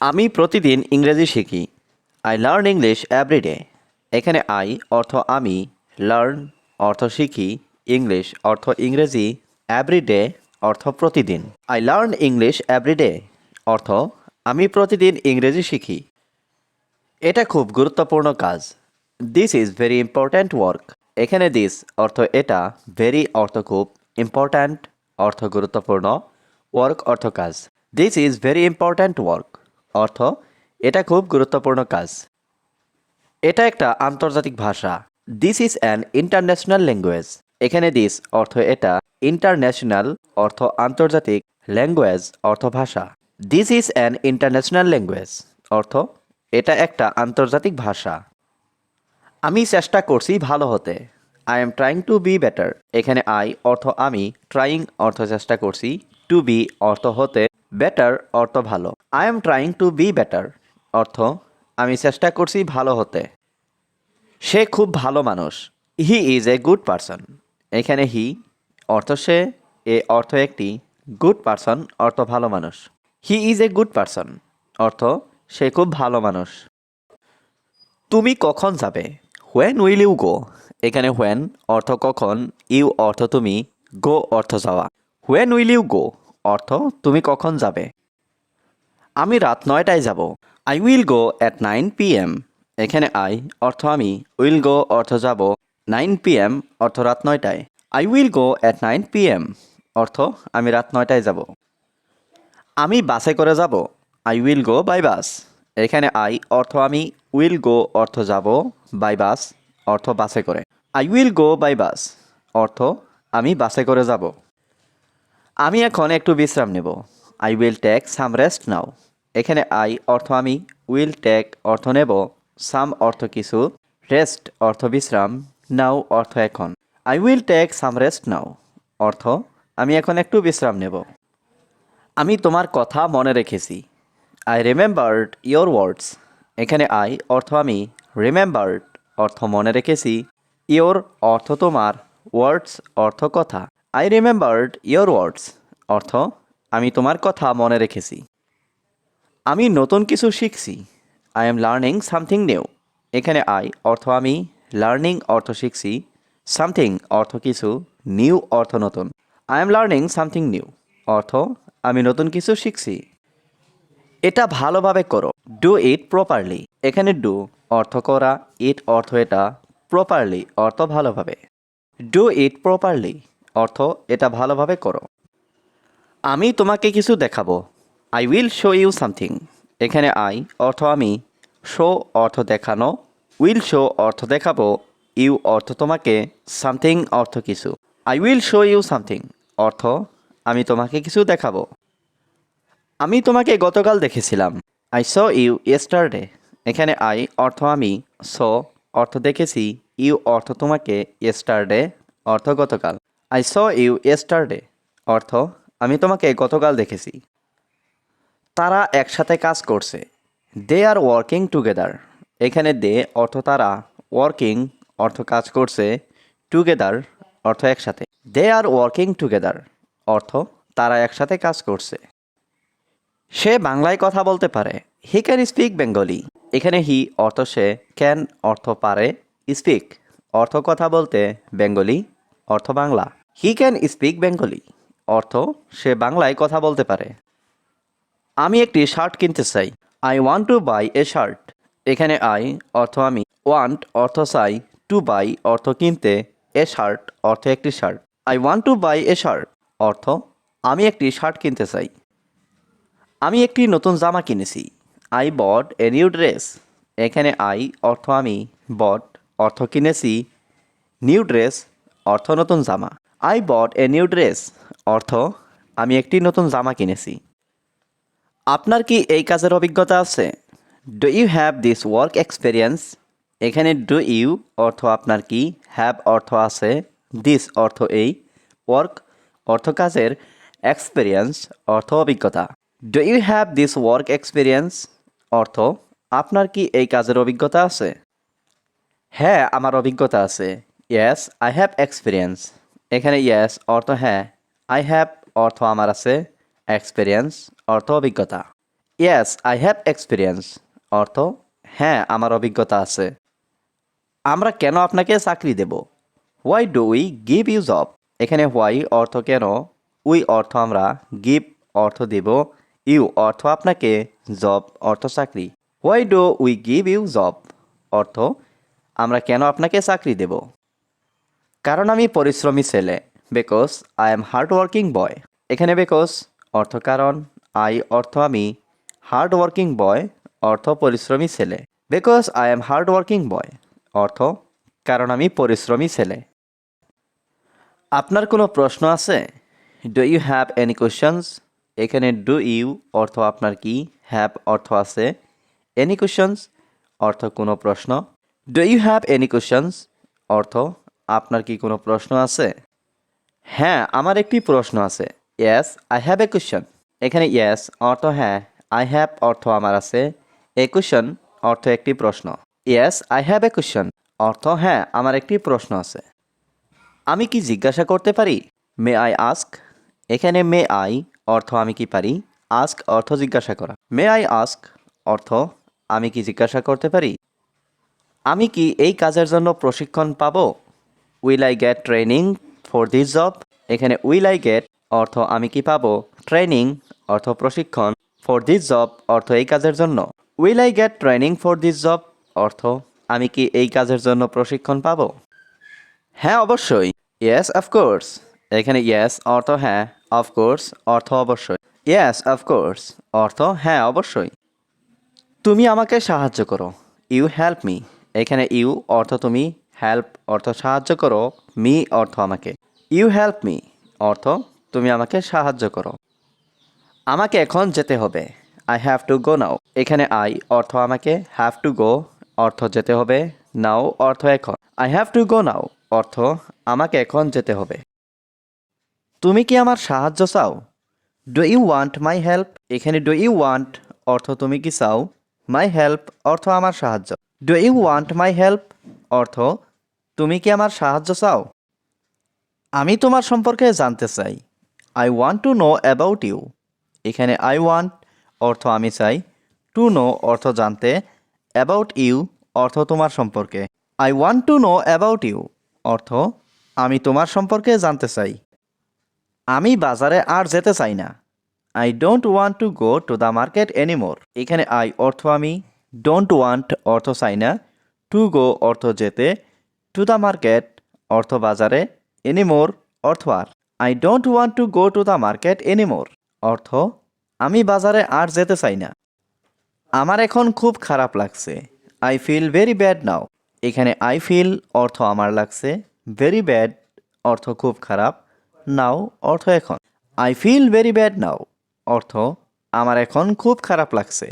আমি প্রতিদিন ইংরেজি শিখি। আই লার্ন ইংলিশ এভরিডে এখানে আই অর্থ আমি লার্ন অর্থ শিখি ইংলিশ অর্থ ইংরেজি এভরিডে অর্থ প্রতিদিন। আই লার্ন ইংলিশ এভরিডে অর্থ আমি প্রতিদিন ইংরেজি শিখি। এটা খুব গুরুত্বপূর্ণ কাজ। This is very important work এখানে দিস অর্থ এটা ভেরি অর্থ খুব ইম্পর্ট্যান্ট অর্থ গুরুত্বপূর্ণ। ওয়ার্ক অর্থ কাজ। This is very important work অর্থ, এটা খুব গুরুত্বপূর্ণ কাজ। এটা একটা আন্তর্জাতিক ভাষা। This is an international language এখানে দিস অর্থ এটা ইন্টারন্যাশনাল অর্থ আন্তর্জাতিক ল্যাঙ্গুয়েজ অর্থ ভাষা। This is an international language অর্থ, এটা একটা আন্তর্জাতিক ভাষা। আমি চেষ্টা করছি ভালো হতে। I am trying to be better এখানে আই অর্থ আমি ট্রাইং অর্থ চেষ্টা করছি টু বি অর্থ হতে। বেটার অর্থ ভালো। I am trying to be better অর্থ, আমি চেষ্টা করছি ভালো হতে। সে খুব ভালো মানুষ। He is a good person এখানে হি অর্থ সে, এ অর্থ একটি গুড পারসন অর্থ ভালো মানুষ। He is a good person অর্থ, সে খুব ভালো মানুষ। তুমি কখন যাবে? হোয়েন উইল ইউ গো এখানে হোয়েন অর্থ কখন, ইউ অর্থ তুমি গো অর্থ যাওয়া। হোয়েন উইল ইউ গো অর্থ, তুমি কখন যাবে? আমি রাত নয়টায় যাব। I will go at nine P M এখানে আই অর্থ আমি। উইল গো অর্থ যাব। নাইন পি এম অর্থ রাত নয়টায়। I will go at nine P M অর্থ আমি রাত নয়টায় যাব। আমি বাসে করে যাব। I will go by bus এখানে আই অর্থ আমি। উইল গো অর্থ যাব। বাই বাস অর্থ বাসে করে। I will go by bus অর্থ আমি বাসে করে যাব। আমি এখন একটু বিশ্রাম নেব। I will take some rest now এখানে আই অর্থ আমি উইল টেক অর্থ নেব। সাম অর্থ কিছু রেস্ট অর্থ বিশ্রাম নাও অর্থ এখন। I will take some rest now অর্থ, আমি এখন একটু বিশ্রাম নেব। আমি তোমার কথা মনে রেখেছি। আই রিমেম্বার্ড ইয়োর ওয়ার্ডস এখানে আই অর্থ আমি রিমেম্বার্ড অর্থ মনে রেখেছি। ইয়োর অর্থ তোমার ওয়ার্ডস অর্থ কথা। আই রিমেম্বার্ড ইয়োর ওয়ার্ডস অর্থ, আমি তোমার কথা মনে রেখেছি। আমি নতুন কিছু শিখছি। I am learning something new এখানে আই অর্থ আমি লার্নিং অর্থ শিখছি। সামথিং অর্থ কিছু নিউ অর্থ নতুন। I am learning something new অর্থ, আমি নতুন কিছু শিখছি। এটা ভালোভাবে করো। ডু ইট প্রপারলি এখানে ডু অর্থ করা ইট অর্থ এটা প্রপারলি অর্থ ভালোভাবে। ডু ইট প্রপারলি অর্থ, এটা ভালোভাবে করো। আমি তোমাকে কিছু দেখাবো। I will show you something এখানে আই অর্থ আমি শো অর্থ দেখানো উইল শো অর্থ দেখাবো ইউ অর্থ তোমাকে সামথিং অর্থ কিছু। I will show you something অর্থ, আমি তোমাকে কিছু দেখাবো। আমি তোমাকে গতকাল দেখেছিলাম। আই স ইউ ইয়েস্টারডে এখানে আই অর্থ আমি স অর্থ দেখেছি ইউ অর্থ তোমাকে ইয়েস্টারডে অর্থ গতকাল। আই স ইউ ইয়েস্টারডে অর্থ, আমি তোমাকে গতকাল দেখেছি। তারা একসাথে কাজ করছে। দে আর ওয়ার্কিং টুগেদার এখানে দে অর্থ তারা ওয়ার্কিং অর্থ কাজ করছে টুগেদার অর্থ একসাথে। দে আর ওয়ার্কিং টুগেদার অর্থ, তারা একসাথে কাজ করছে। সে বাংলায় কথা বলতে পারে। হি ক্যান স্পিক বেঙ্গলি এখানে হি অর্থ সে ক্যান অর্থ পারে স্পিক অর্থ কথা বলতে বেঙ্গলি অর্থ Bangla. He can speak Bengali অর্থ, সে বাংলায় কথা বলতে পারে। আমি একটি শার্ট কিনতে চাই। I want to buy a shirt এখানে আই অর্থ আমি। ওয়ান্ট অর্থ চাই। টু বাই অর্থ কিনতে। এ শার্ট অর্থ একটি shirt I want to buy a shirt অর্থ, আমি একটি শার্ট কিনতে চাই। আমি একটি নতুন জামা কিনেছি। I bought a new dress এখানে আই অর্থ আমি। বট অর্থ কিনেছি। নিউ ড্রেস অর্থ নতুন জামা। I bought a new dress অর্থ, আমি একটি নতুন জামা কিনেছি। আপনার কি এই কাজের অভিজ্ঞতা আছে? Do you have this work experience এখানে ডু ইউ অর্থ আপনার কি? হ্যাভ অর্থ আছে। দিস অর্থ এই। ওয়ার্ক অর্থ কাজের এক্সপিরিয়েন্স অর্থ অভিজ্ঞতা। Do you have this work experience অর্থ, আপনার কি এই কাজের অভিজ্ঞতা আছে? হ্যাঁ আমার অভিজ্ঞতা আছে। ইয়েস আই হ্যাভ এক্সপিরিয়েন্স এখানে ইয়েস অর্থ হ্যাঁ। আই হ্যাভ অর্থ আমার আছে। এক্সপিরিয়েন্স অর্থ অভিজ্ঞতা। ইয়েস আই হ্যাভ এক্সপিরিয়েন্স অর্থ হ্যাঁ আমার অভিজ্ঞতা আছে। আমরা কেন আপনাকে চাকরি দেব? Why do we give you job এখানে হোয়াই অর্থ কেন? উই অর্থ আমরা গিভ অর্থ দেব। ইউ অর্থ আপনাকে জব অর্থ চাকরি। Why do we give you job অর্থ আমরা কেন আপনাকে চাকরি দেব? কারণ আমি পরিশ্রমী ছেলে because I am hard working boy এখানে বিকজ অর্থ কারণ আই অর্থ আমি হার্ড ওয়ার্কিং বয় অর্থ পরিশ্রমী ছেলে। Because I am hard working boy অর্থ কারণ আমি পরিশ্রমী ছেলে। আপনার কোনো প্রশ্ন আছে? Do you have any questions এখানে ডু ইউ অর্থ আপনার কি? হ্যাভ অর্থ আছে। এনি কোয়েশনস অর্থ কোনো প্রশ্ন। Do you have any questions অর্থ আপনার কি কোনো প্রশ্ন আছে? হ্যাঁ আমার একটি প্রশ্ন আছে। Yes I have a question এখানে ইয়েস অর্থ হ্যাঁ আই হ্যাভ অর্থ আমার আছে। এ কোয়েশন অর্থ একটি প্রশ্ন। Yes I have a question অর্থ হ্যাঁ আমার একটি প্রশ্ন আছে। আমি কি জিজ্ঞাসা করতে পারি? মে আই আস্ক এখানে মে আই অর্থ আমি কি পারি? আস্ক অর্থ জিজ্ঞাসা করা। মে আই আস্ক অর্থ, আমি কি জিজ্ঞাসা করতে পারি? আমি কি এই কাজের জন্য প্রশিক্ষণ পাবো? Will I get training for this job এখানে উইল আই গেট অর্থ আমি কি পাবো? ট্রেনিং অর্থ প্রশিক্ষণ। ফর দিস জব অর্থ এই কাজের জন্য। Will I get training for this job অর্থ আমি কি এই কাজের জন্য প্রশিক্ষণ পাবো? হ্যাঁ অবশ্যই। ইয়েস অফকোর্স এখানে ইয়েস অর্থ হ্যাঁ অফকোর্স অর্থ অবশ্যই। ইয়েস অফকোর্স অর্থ হ্যাঁ অবশ্যই। তুমি আমাকে সাহায্য করো। ইউ হেল্প মি এখানে ইউ অর্থ তুমি হেল্প অর্থ সাহায্য করো মি অর্থ আমাকে। ইউ হেল্প মি অর্থ তুমি আমাকে সাহায্য করো। আমাকে এখন যেতে হবে। I have to go now এখানে আই অর্থ আমাকে হ্যাভ টু গো অর্থ যেতে হবে। নাও অর্থ এখন। I have to go now অর্থ আমাকে এখন যেতে হবে। তুমি কি আমার সাহায্য চাও? Do you want my help এখানে ডু ইউ ওয়ান্ট অর্থ তুমি কি চাও? মাই হেল্প অর্থ আমার সাহায্য। Do you want my help অর্থ তুমি কি আমার সাহায্য চাও? আমি তোমার সম্পর্কে জানতে চাই। I want to know about you এখানে আই ওয়ান্ট অর্থ আমি চাই। টু নো অর্থ জানতে। অ্যাবাউট ইউ অর্থ তোমার সম্পর্কে। I want to know about you অর্থ আমি তোমার সম্পর্কে জানতে চাই। আমি বাজারে আর যেতে চাই না। I don't want to go to the market anymore এখানে আই অর্থ আমি। ডোন্ট ওয়ান্ট অর্থ চাই না। টু গো অর্থ যেতে। টু দ্য মার্কেট অর্থ বাজারে এনিমোর অর্থ আর। I don't want to go to the market anymore অর্থ, আমি বাজারে আর যেতে চাই না। আমার এখন খুব খারাপ লাগছে। I feel very bad now এখানে আই ফিল অর্থ আমার লাগছে। ভেরি ব্যাড অর্থ খুব খারাপ। নাও অর্থ এখন। I feel very bad now অর্থ, আমার এখন খুব খারাপ লাগছে।